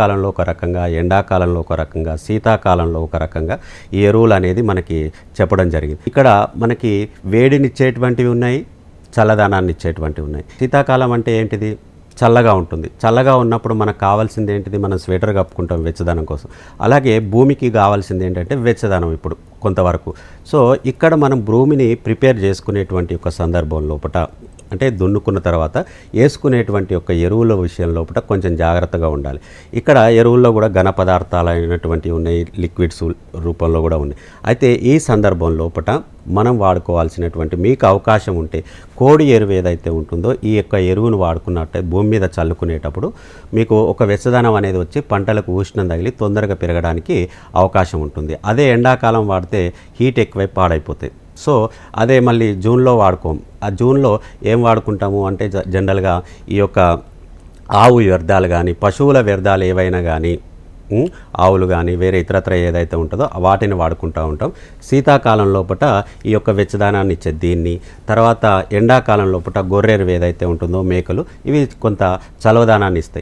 కాలంలో ఒక రకంగా ఎండాకాలంలో ఒక రకంగా శీతాకాలంలో ఒక రకంగా ఈ ఎరువులు అనేది మనకి చెప్పడం జరిగింది. ఇక్కడ మనకి వేడినిచ్చేటువంటివి ఉన్నాయి చల్లదనాన్ని ఇచ్చేటువంటివి ఉన్నాయి. శీతాకాలం అంటే ఏంటిది? చల్లగా ఉంటుంది. చల్లగా ఉన్నప్పుడు మనకు కావాల్సింది ఏంటిది? మనం స్వెటర్ కప్పుకుంటాం వెచ్చదనం కోసం. అలాగే భూమికి కావాల్సింది ఏంటంటే వెచ్చదనం ఇప్పుడు కొంతవరకు. సో ఇక్కడ మనం భూమిని ప్రిపేర్ చేసుకునేటువంటి ఒక సందర్భం లోపల అంటే దున్నుకున్న తర్వాత వేసుకునేటువంటి యొక్క ఎరువుల విషయం లోపల కొంచెం జాగ్రత్తగా ఉండాలి. ఇక్కడ ఎరువుల్లో కూడా ఘన పదార్థాలైనటువంటి ఉన్నాయి లిక్విడ్స్ రూపంలో కూడా ఉన్నాయి. అయితే ఈ సందర్భం లోపల మనం వాడుకోవాల్సినటువంటి మీకు అవకాశం ఉంటే కోడి ఎరువు ఏదైతే ఉంటుందో ఈ యొక్క ఎరువును వాడుకున్నట్టే భూమి మీద చల్లుకునేటప్పుడు మీకు ఒక వెచ్చదనం అనేది వచ్చి పంటలకు ఉష్ణం తగిలి తొందరగా పెరగడానికి అవకాశం ఉంటుంది. అదే ఎండాకాలం వాడితే హీట్ ఎక్కువై పాడైపోతాయి. సో అదే మళ్ళీ జూన్లో వాడుకోం. ఆ జూన్లో ఏం వాడుకుంటాము అంటే జ- జనరల్గా ఈ యొక్క ఆవు వ్యర్థాలు కానీ పశువుల వ్యర్థాలు ఏవైనా కానీ ఆవులు కానీ వేరే ఇతరత్ర ఏదైతే ఉంటుందో వాటిని వాడుకుంటూ ఉంటాం. శీతాకాలం లోపల ఈ యొక్క వెచ్చదానాన్ని ఇచ్చే దీన్ని తర్వాత ఎండాకాలం లోపల గొర్రెరు ఏదైతే ఉంటుందో మేకలు ఇవి కొంత చలవదానాన్ని ఇస్తాయి.